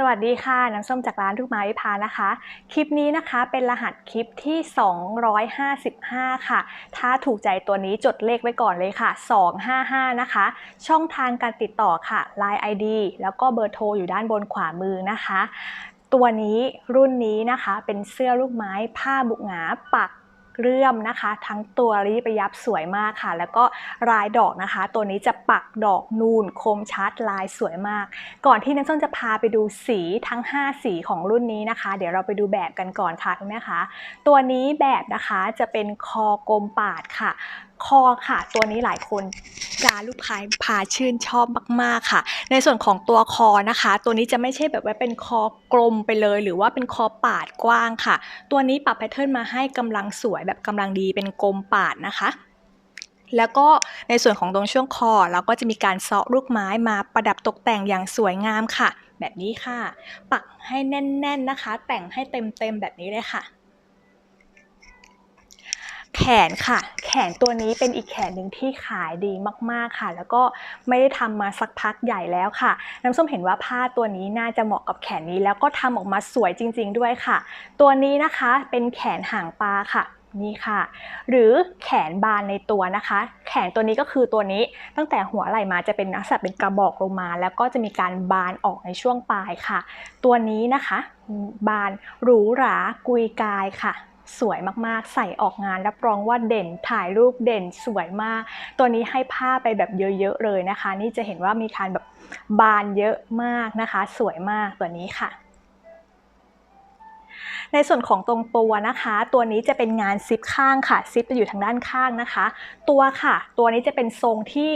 สวัสดีค่ะ น้ำส้มจากร้านลูกไม้วิพานะคะ คลิปนี้นะคะเป็นรหัสคลิปที่ 255 ค่ะ ถ้าถูกใจตัวนี้จดเลขไว้ก่อนเลยค่ะ 255 นะคะ ช่องทางการติดต่อค่ะ Line ID แล้วก็เบอร์โทรอยู่ด้านบนขวามือนะคะ ตัวนี้รุ่นนี้นะคะเป็นเสื้อลูกไม้ผ้าบุกหงาปัก เรื่อมนะคะ ทั้งตัวรีบประยับสวยมากค่ะ แล้วก็ลายดอกนะคะ ตัวนี้จะปักดอกนูนคมชัดลายสวยมาก ก่อนที่น้ำส้มจะพาไปดูสีทั้ง 5 สีของรุ่นนี้นะคะ เดี๋ยวเราไปดูแบบกันก่อนค่ะคุณแม่คะตัวนี้แบบนะคะจะเป็นคอกลมปาดค่ะคอค่ะ ตัวนี้หลายคนการลูกค้าพาชื่นชอบมาก ๆ ค่ะ ในส่วนของตัวคอนะคะ ตัวนี้จะไม่ใช่แบบว่าเป็นคอกลมไปเลย หรือว่าเป็นคอปาดกว้างค่ะ ตัวนี้ปรับแพทเทิร์นมาให้กำลังสวยแบบกำลังดีเป็นกลมปาดนะคะแล้วก็ในส่วนของตรงช่วงคอเราก็จะมีการเซาะลูกไม้มาประดับตกแต่งอย่างสวยงามค่ะ แบบนี้ค่ะ ปักให้แน่น ๆนะคะ แต่งให้เต็มๆแบบนี้เลยค่ะ แขนค่ะ แขนตัวนี้เป็นอีกแขนหนึ่งที่ขายดีมากๆค่ะ แล้วก็ไม่ได้ทำมาสักพักใหญ่แล้วค่ะ น้ำส้มเห็นว่าผ้าตัวนี้น่าจะเหมาะกับแขนนี้ แล้วก็ทำออกมาสวยจริง ๆ ด้วยค่ะ ตัวนี้นะคะเป็นแขนหางปลาค่ะนี่ค่ะ หรือแขนบานในตัวนะคะ แขนตัวนี้ก็คือตัวนี้ตั้งแต่หัวไหล่มาจะเป็นลักษณะเป็นกระบอกลงมา แล้วก็จะมีการบานออกในช่วงปลายค่ะ ตัวนี้นะคะ บานหรูหรากุยกายค่ะ สวยมากๆ ใส่ออกงานรับรองว่าเด่นถ่ายรูปเด่นสวยมาก ตัวนี้ให้ผ้าไปแบบเยอะๆเลยนะคะ นี่จะเห็นว่ามีการแบบบานเยอะมากนะคะ สวยมากตัวนี้ค่ะในส่วนของตรงตัวนะคะ ตัวนี้จะเป็นงานซิปข้างค่ะ ซิปจะอยู่ทางด้านข้างนะคะ ตัวค่ะ ตัวนี้จะเป็นทรงที่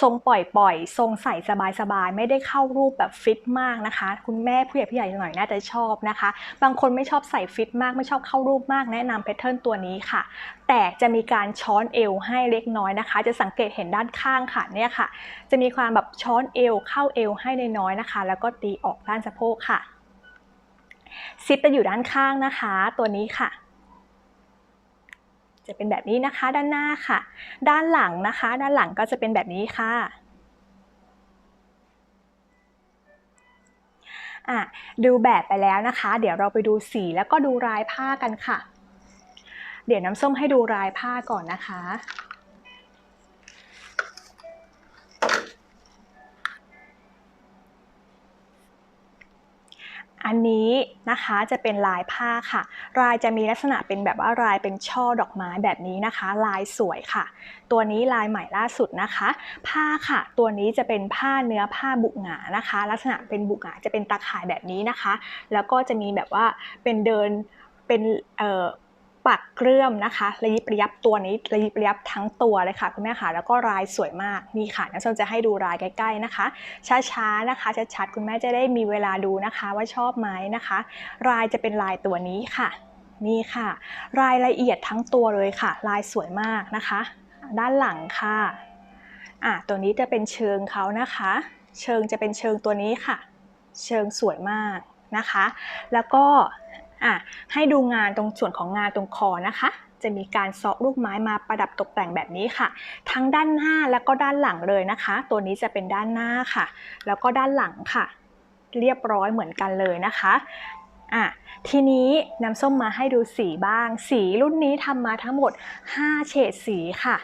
ทรงปล่อยๆ ทรงใส่สบายๆ ไม่ได้เข้ารูปแบบฟิตมากนะคะ คุณแม่ผู้ใหญ่ผู้ใหญ่หน่อยน่าจะชอบนะคะ บางคนไม่ชอบใส่ฟิตมากไม่ชอบเข้ารูปมากแนะนำแพทเทิร์นตัวนี้ค่ะ แต่จะมีการช้อนเอวให้เล็กน้อยนะคะ จะสังเกตเห็นด้านข้างค่ะเนี่ยค่ะ จะมีความแบบช้อนเอวเข้าเอวให้น้อยๆนะคะ แล้วก็ตีออกด้านสะโพกค่ะซิปจะอยู่ด้านข้างนะคะ ตัวนี้ค่ะ จะเป็นแบบนี้นะคะ ด้านหน้าค่ะ ด้านหลังนะคะ ด้านหลังก็จะเป็นแบบนี้ค่ะอะดูแบบไปแล้วนะคะ เดี๋ยวเราไปดูสีแล้วก็ดูรายผ้ากันค่ะ เดี๋ยวน้ำส้มให้ดูรายผ้าก่อนนะคะ อันนี้นะคะจะเป็นลายผ้าค่ะ ลายจะมีลักษณะเป็นแบบว่าลายเป็นช่อดอกไม้แบบนี้นะคะ ลายสวยค่ะ ตัวนี้ลายใหม่ล่าสุดนะคะ ผ้าค่ะ ตัวนี้จะเป็นผ้าเนื้อผ้าบุกหงานะคะ ลักษณะเป็นบุกหงาจะเป็นตาข่ายแบบนี้นะคะ แล้วก็จะมีแบบว่าเป็นเดินเป็นเอ่อ ปักเกลื่อมนะคะระยิบระยับตัวนี้ระยิบระยับทั้งตัวเลยค่ะคุณแม่ค่ะแล้วก็ลายสวยมากนี่ค่ะน้ำส้มจะให้ดูลายใกล้ๆนะคะ ช้าๆนะคะชัดๆคุณแม่จะได้มีเวลาดูนะคะว่าชอบไหมนะคะลายจะเป็นลายตัวนี้ค่ะ นี่ค่ะ รายละเอียดทั้งตัวเลยค่ะ ลายสวยมากนะคะ ด้านหลังค่ะอะตัวนี้จะเป็นเชิงเขานะคะ เชิงจะเป็นเชิงตัวนี้ค่ะ เชิงสวยมากนะคะ แล้วก็ อะให้ดูงานตรงส่วนของงานตรงคอนะคะ จะมีการเซาะลูกไม้มาประดับตกแต่งแบบนี้ค่ะ ทั้งด้านหน้าแล้วก็ด้านหลังเลยนะคะ ตัวนี้จะเป็นด้านหน้าค่ะ แล้วก็ด้านหลังค่ะ เรียบร้อยเหมือนกันเลยนะคะอะทีนี้น้ำส้มมาให้ดูสีบ้าง สีรุ่นนี้ทำมาทั้งหมด 5 เฉดสีค่ะ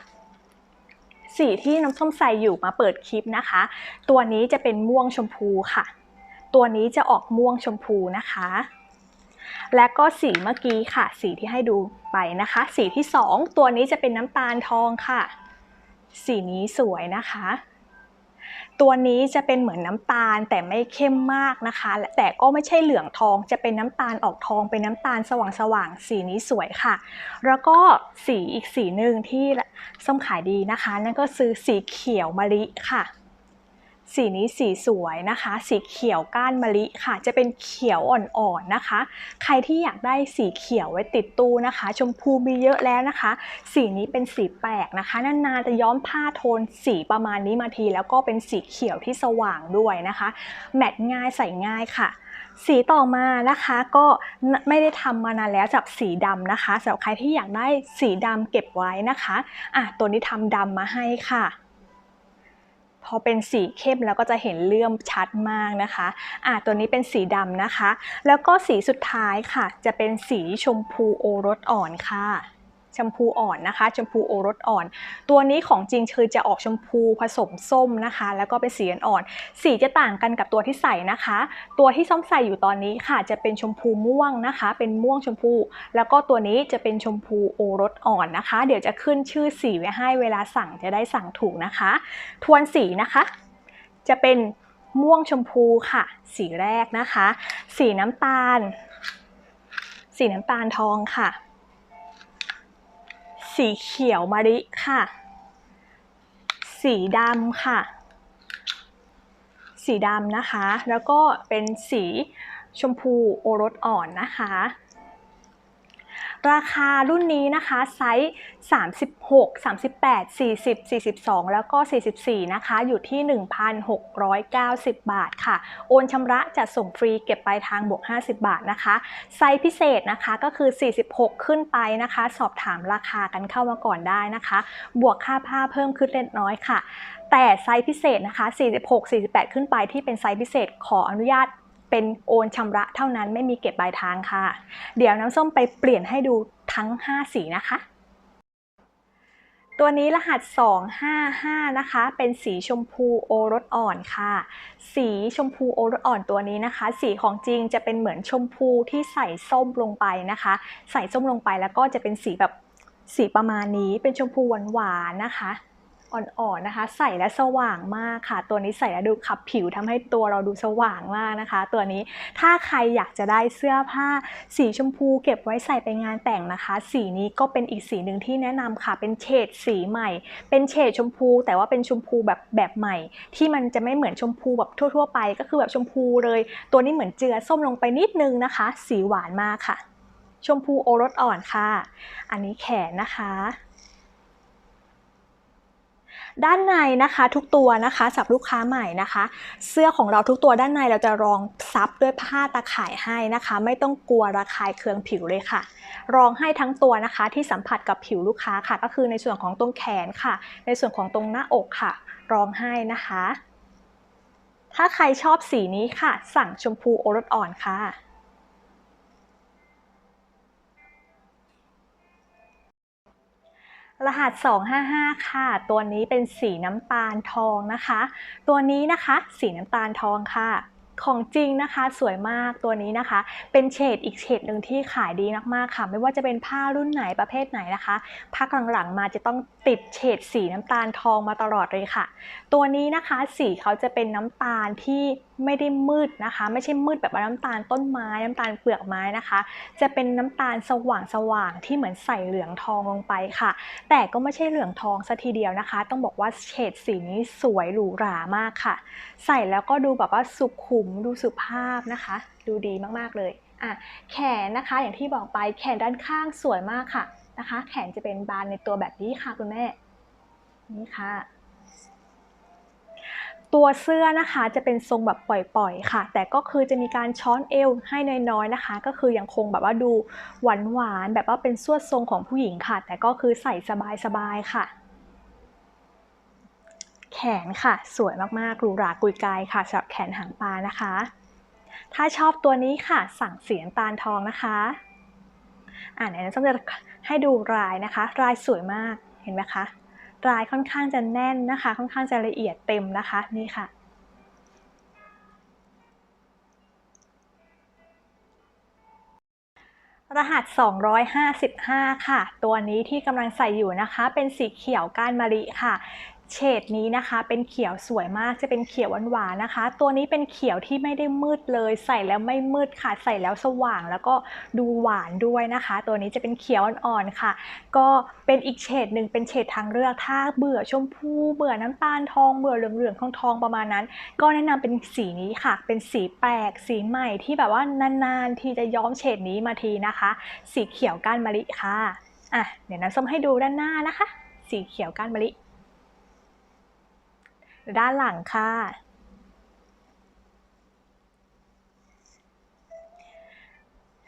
สีที่น้ำส้มใส่อยู่มาเปิดคลิปนะคะ ตัวนี้จะเป็นม่วงชมพูค่ะ ตัวนี้จะออกม่วงชมพูนะคะ และก็สีเมื่อกี้ค่ะ สีที่ให้ดูไปนะคะ สีที่ 2 ตัวนี้จะเป็นน้ำตาลทองค่ะ สีนี้สวยนะคะ ตัวนี้จะเป็นเหมือนน้ำตาลแต่ไม่เข้มมากนะคะ แต่ก็ไม่ใช่เหลืองทองจะเป็นน้ำตาลออกทองเป็นน้ำตาลสว่างๆสีนี้สวยค่ะ แล้วก็สีอีกสีหนึ่งที่ส้มขายดีนะคะ นั่นก็คือสีเขียวมะลิค่ะ สีนี้สีสวยนะคะ สีเขียวก้านมะลิค่ะ จะเป็นเขียวอ่อนๆนะคะ ใครที่อยากได้สีเขียวไว้ติดตู้นะคะ ชมพูมีเยอะแล้วนะคะ สีนี้เป็นสีแปลกนะคะนานๆจะย้อมผ้าโทนสีประมาณนี้มาที แล้วก็เป็นสีเขียวที่สว่างด้วยนะคะ แมทง่ายใส่ง่ายค่ะสีต่อมานะคะก็ไม่ได้ทำมานานแล้วจับสีดำนะคะสำหรับใครที่อยากได้สีดำเก็บไว้นะคะอะตัวนี้ทำดำมาให้ค่ะ พอเป็นสีเข้มแล้วก็จะเห็นเลื่อมชัดมากนะคะอะตัวนี้เป็นสีดำนะคะ แล้วก็สีสุดท้ายค่ะ จะเป็นสีชมพูโอรสอ่อนค่ะ ชมพูอ่อนนะคะ ชมพูโอรสอ่อน ตัวนี้ของจริงคือจะออกชมพูผสมส้มนะคะ แล้วก็เป็นสีอ่อน สีจะต่างกันกับตัวที่ใส่นะคะ ตัวที่ส้มใส่อยู่ตอนนี้ค่ะ จะเป็นชมพูม่วงนะคะ เป็นม่วงชมพู แล้วก็ตัวนี้จะเป็นชมพูโอรสอ่อนนะคะ เดี๋ยวจะขึ้นชื่อสีไว้ให้เวลาสั่งจะได้สั่งถูกนะคะ ทวนสีนะคะ จะเป็นม่วงชมพูค่ะ สีแรกนะคะ สีน้ำตาล สีน้ำตาลทองค่ะ สีเขียวมะลิค่ะ สีดำค่ะ สีดำนะคะ แล้วก็เป็นสีชมพูโอรสอ่อนนะคะ ราคารุ่นนี้นะคะไซส์36 38 40 42 แล้วก็ 44 นะคะ อยู่ที่ 1,690 บาทค่ะ โอนชำระจะส่งฟรีเก็บปลายทางบวก 50 บาทนะคะ ไซส์พิเศษนะคะก็คือ 46 ขึ้นไปนะคะ สอบถามราคากันเข้ามาก่อนได้นะคะ บวกค่าผ้าเพิ่มขึ้นเล็กน้อยค่ะ แต่ไซส์พิเศษนะคะ 46 48 ขึ้นไปที่เป็นไซส์พิเศษขออนุญาต เป็นโอนชำระเท่านั้นไม่มีเก็บปลายทางค่ะ เดี๋ยวน้ำส้มไปเปลี่ยนให้ดูทั้ง 5 สีนะคะ ตัวนี้รหัส 255 นะคะ เป็นสีชมพูโอรสอ่อนค่ะ สีชมพูโอรสอ่อนตัวนี้นะคะ สีของจริงจะเป็นเหมือนชมพูที่ใส่ส้มลงไปนะคะ ใส่ส้มลงไปแล้วก็จะเป็นสีแบบสีประมาณนี้เป็นชมพูหวานๆนะคะ อ่อนๆนะคะ ใส่แล้วสว่างมากค่ะ ตัวนี้ใส่แล้วดูขับผิวทำให้ตัวเราดูสว่างมากนะคะ ตัวนี้ถ้าใครอยากจะได้เสื้อผ้าสีชมพู เก็บไว้ใส่ไปงานแต่งนะคะ สีนี้ก็เป็นอีกสีหนึ่งที่แนะนำค่ะ เป็นเฉดสีใหม่ เป็นเฉดชมพู แต่ว่าเป็นชมพูแบบแบบใหม่ ที่มันจะไม่เหมือนชมพูแบบทั่ว ๆ ไป ก็คือแบบชมพูเลย ตัวนี้เหมือนเจือส้มลงไปนิดนึงนะคะ สีหวานมากค่ะ ชมพูโอรสอ่อนค่ะ อันนี้แขนนะคะ ด้านในนะคะทุกตัวนะคะสับลูกค้าใหม่นะคะ เสื้อของเราทุกตัวด้านในเราจะรองซับด้วยผ้าตาข่ายให้นะคะ ไม่ต้องกลัวระคายเคืองผิวเลยค่ะ รองให้ทั้งตัวนะคะที่สัมผัสกับผิวลูกค้าค่ะ ก็คือในส่วนของตรงแขนค่ะ ในส่วนของตรงหน้าอกค่ะ รองให้นะคะ ถ้าใครชอบสีนี้ค่ะ สั่งชมพูโอรสอ่อนค่ะ รหัส 255 ค่ะ ตัวนี้เป็นสีน้ำตาลทองนะคะ ตัวนี้นะคะสีน้ำตาลทองค่ะ ของจริงนะคะสวยมากตัวนี้นะคะ เป็นเฉดอีกเฉดหนึ่งที่ขายดีมากๆค่ะ ไม่ว่าจะเป็นผ้ารุ่นไหนประเภทไหนนะคะภาคหลังๆมาจะต้อง ติดเฉดสีน้ำตาลทองมาตลอดเลยค่ะ ตัวนี้นะคะสีเขาจะเป็นน้ำตาลที่ไม่ได้มืดนะคะ ไม่ใช่มืดแบบน้ำตาลต้นไม้น้ำตาลเปลือกไม้นะคะ จะเป็นน้ำตาลสว่างสว่างๆที่เหมือนใส่เหลืองทองลงไปค่ะ แต่ก็ไม่ใช่เหลืองทองซะทีเดียวนะคะ ต้องบอกว่าเฉดสีนี้สวยหรูหรามากค่ะ ใส่แล้วก็ดูแบบว่าสุขุมดูสุภาพนะคะ ดูดีมากๆเลยอะแขนนะคะอย่างที่บอกไปแขนด้านข้างสวยมากค่ะ นะคะ แขนจะเป็นบานในตัวแบบนี้ค่ะคุณแม่ นี่ค่ะ ตัวเสื้อนะคะจะเป็นทรงแบบปล่อยๆค่ะ แต่ก็คือจะมีการช้อนเอวให้น้อยๆนะคะ ก็คือยังคงแบบว่าดูหวานๆแบบว่าเป็นสวดทรงของผู้หญิงค่ะ แต่ก็คือใส่สบายๆค่ะแขนค่ะ สวยมากๆหรูหรากุยกายค่ะสำหรับแขนหางปลานะคะ ถ้าชอบตัวนี้ค่ะ สั่งเสียงตาลทองนะคะ อ่าไหนน้ำส้มจะให้ดูลายนะคะลายสวยมากเห็นไหมคะลายค่อนข้างจะแน่นนะคะ ค่อนข้างจะละเอียดเต็มนะคะนี่ค่ะรหัส 255 ค่ะ ตัวนี้ที่กำลังใส่อยู่นะคะ เป็นสีเขียวก้านมะลิค่ะ เฉดนี้นะคะเป็นเขียวสวยมากจะเป็นเขียวหวานๆนะคะ ตัวนี้เป็นเขียวที่ไม่ได้มืดเลย ใส่แล้วไม่มืดค่ะ ใส่แล้วสว่างแล้วก็ดูหวานด้วยนะคะ ตัวนี้จะเป็นเขียวอ่อนๆค่ะ ก็เป็นอีกเฉดหนึ่งเป็นเฉดทางเลือกถ้าเบื่อชมพูเบื่อน้ำตาลทองเบื่อเหลืองๆทองๆประมาณนั้น ก็แนะนำเป็นสีนี้ค่ะ เป็นสีแปลกสีใหม่ที่แบบว่านานๆที่จะย้อมเฉดนี้มาทีนะคะ สีเขียวก้านมะลิค่ะอะเดี๋ยวน้ำส้มให้ดูด้านหน้านะคะ สีเขียวก้านมะลิ ด้านหลังค่ะ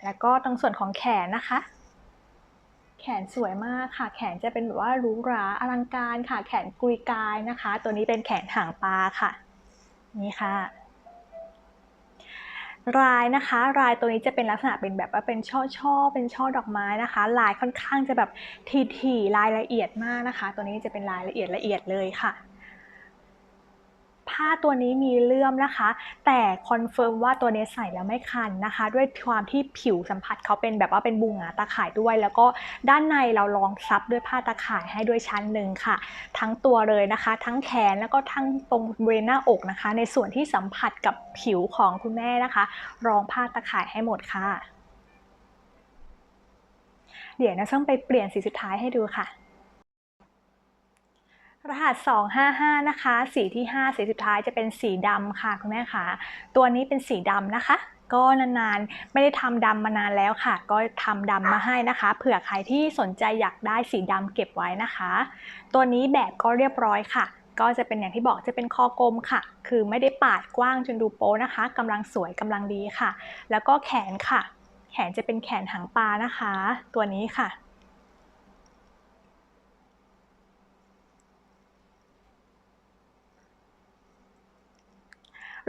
แล้วก็ตรงส่วนของแขนนะคะ แขนสวยมากค่ะ แขนจะเป็นแบบว่าหรูหราอลังการค่ะ แขนกุยกายนะคะ ตัวนี้เป็นแขนหางปลาค่ะ นี่ค่ะลายนะคะลายตัวนี้จะเป็นลักษณะเป็นแบบว่าเป็นช่อช่อๆเป็นช่อดอกไม้นะคะ ลายค่อนข้างจะแบบถี่ๆรายละเอียดมากนะคะ ตัวนี้จะเป็นรายละเอียดละเอียดเลยค่ะ ผ้าตัวนี้มีเลื่อมนะคะ แต่คอนเฟิร์มว่าตัวนี้ใส่แล้วไม่คันนะคะ ด้วยความที่ผิวสัมผัสเขาเป็นแบบว่าเป็นบุงหงาตาข่ายด้วย แล้วก็ด้านในเราลองซับด้วยผ้าตาข่ายให้ด้วยชั้นหนึ่งค่ะ ทั้งตัวเลยนะคะ ทั้งแขนแล้วก็ทั้งตรงบริเวณหน้าอกนะคะ ในส่วนที่สัมผัสกับผิวของคุณแม่นะคะ รองผ้าตาข่ายให้หมดค่ะ เดี๋ยวนะต้องไปเปลี่ยนสีสุดท้ายให้ดูค่ะ รหัส 255 นะคะ สีที่ 5 สีสุดท้ายจะเป็นสีดำค่ะคุณแม่คะตัวนี้เป็นสีดำนะคะ ก็นานๆ ไม่ได้ทำดำมานานแล้วค่ะ ก็ทำดำมาให้นะคะ เผื่อใครที่สนใจอยากได้สีดำเก็บไว้นะคะ ตัวนี้แบบก็เรียบร้อยค่ะ ก็จะเป็นอย่างที่บอกจะเป็นคอกลมค่ะ คือไม่ได้ปาดกว้างจนดูโป๊นะคะกำลังสวยกำลังดีค่ะ แล้วก็แขนค่ะ แขนจะเป็นแขนหางปลานะคะ ตัวนี้ค่ะ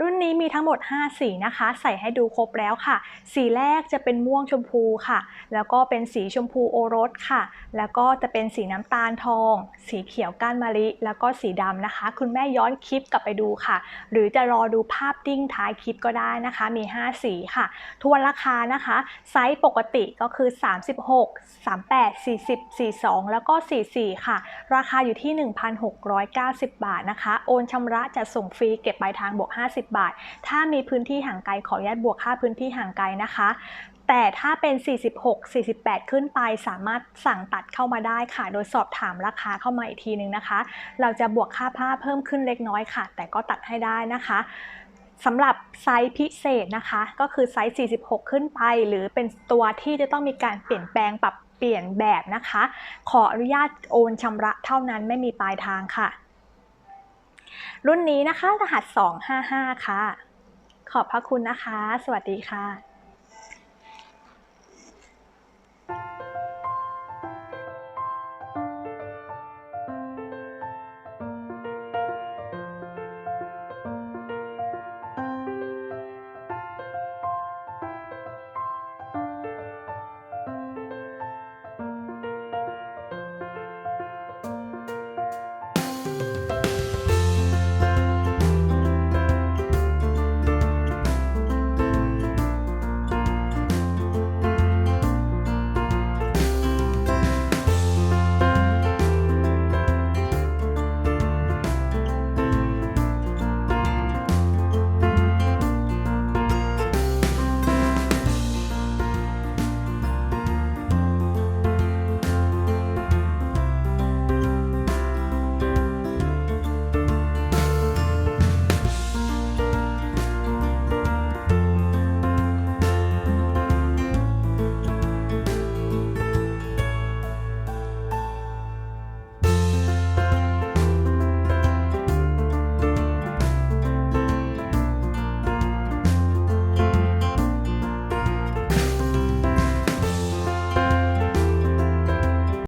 รุ่ นี้มีทั้งหมด 5 สีนะคะ ใส่ให้ดูครบแล้วค่ะ สีแรกจะเป็นม่วงชมพูค่ะ แล้วก็เป็นสีชมพูโอรสค่ะ แล้วก็จะเป็นสีน้ำตาลทอง สีเขียวก้านมะลิ แล้วก็สีดำนะคะ คุณแม่ย้อนคลิปกลับไปดูค่ะ หรือจะรอดูภาพดิ้งท้ายคลิปก็ได้นะคะ มี 5 สีค่ะ ทวนราคานะคะ ไซส์ปกติก็คือ 36 38 40 42 แล้วก็ 44 ค่ะ ราคาอยู่ที่ 1,690 บาทนะคะ โอนชำระจะส่งฟรีเก็บปลายทางบวก 50 บาทท ถ้ามีพื้นที่ห่างไกลขออนุญาตบวกค่าพื้นที่ห่างไกลนะคะ แต่ถ้าเป็น 46 48 ขึ้นไปสามารถสั่งตัดเข้ามาได้ค่ะ โดยสอบถามราคาเข้ามาอีกทีนึงนะคะ เราจะบวกค่าผ้าเพิ่มขึ้นเล็กน้อยค่ะ แต่ก็ตัดให้ได้นะคะสำหรับไซส์พิเศษนะคะ ก็คือไซส์ 46 ขึ้นไป หรือเป็นตัวที่จะต้องมีการเปลี่ยนแปลงปรับเปลี่ยนแบบนะคะ ขออนุญาตโอนชำระเท่านั้นไม่มีปลายทางค่ะ รุ่นนี้นะคะ รหัส 255 ค่ะ ขอบพระคุณนะคะ สวัสดีค่ะ